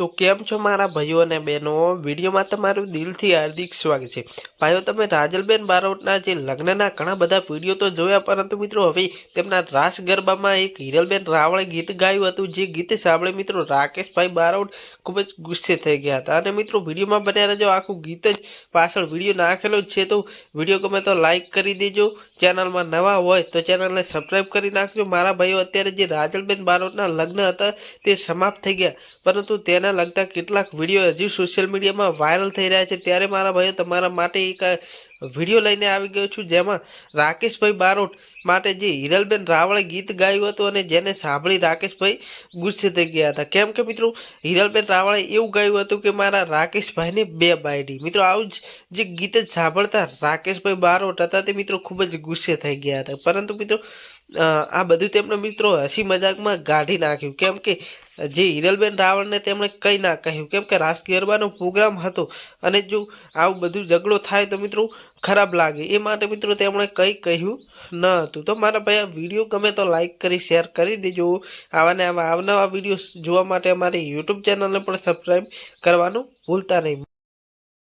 તો કેમ છો મારા ભાઈઓ અને બહેનો? વિડીયોમાં તમારું દિલથી હાર્દિક સ્વાગત છે. ભાઈઓ, તમે રાજલબેન બારોટના જે લગ્નના ઘણા બધા વીડિયો તો જોયા, પરંતુ મિત્રો હવે તેમના રાસ ગરબામાં એક હિરલબેન રાવળે ગીત ગાયું હતું. જે ગીત સાંભળે મિત્રો રાકેશભાઈ બારોટ ખૂબ જ ગુસ્સે થઈ ગયા હતા. અને મિત્રો, વિડીયોમાં બન્યા રહેજો આખું ગીત જ પાછળ વીડિયો નાખેલો જ છે, તો વીડિયો ગમે તો લાઇક કરી દેજો. ચેનલમાં નવા હોય તો ચેનલને સબસ્ક્રાઈબ કરી નાખજો. મારા ભાઈઓ, અત્યારે જે રાજલબેન બારોટના લગ્ન હતા તે સમાપ્ત થઈ ગયા. પરંતુ તેના લગતા કેટલાક વીડિયો હજી સોશિયલ મીડિયામાં વાયરલ થઈ રહ્યા છે. ત્યારે મારા ભાઈઓ તમારા માટે એક વીડિયો લઈને આવી ગયો છું જેમાં રાકેશભાઈ બારોટ માટે જે હિરલબેન રાવળે ગીત ગાયું હતું અને જેને સાંભળી રાકેશભાઈ ગુસ્સે થઈ ગયા હતા. કેમ કે મિત્રો, હિરલબેન રાવળે એવું ગાયું હતું કે મારા રાકેશભાઈને બે બાયડી. મિત્રો, આવું જ જે ગીત જ સાંભળતા રાકેશભાઈ બારોટ હતા તે મિત્રો ખૂબ જ ગુસ્સે થઈ ગયા હતા. પરંતુ મિત્રો આ બધું તેમણે મિત્રો હસી મજાકમાં કાઢી નાખ્યું. કેમ કે જે હિરલબેન રાવળને તેમણે કંઈ ના કહ્યું. કેમ કે રાસ ગરબાનો પ્રોગ્રામ હતો અને જો આવું બધું ઝઘડો થાય તો મિત્રો ખરાબ લાગે. એ માટે મિત્રો તેમણે કંઈ કહ્યું ન હતું. તો મારા ભાઈ, આ વીડિયો ગમે તો લાઈક કરી શેર કરી દેજો. આવાને આવા અવનવા વીડિયો જોવા માટે અમારી યુટ્યુબ ચેનલને પણ સબસ્ક્રાઈબ કરવાનું ભૂલતા નહીં.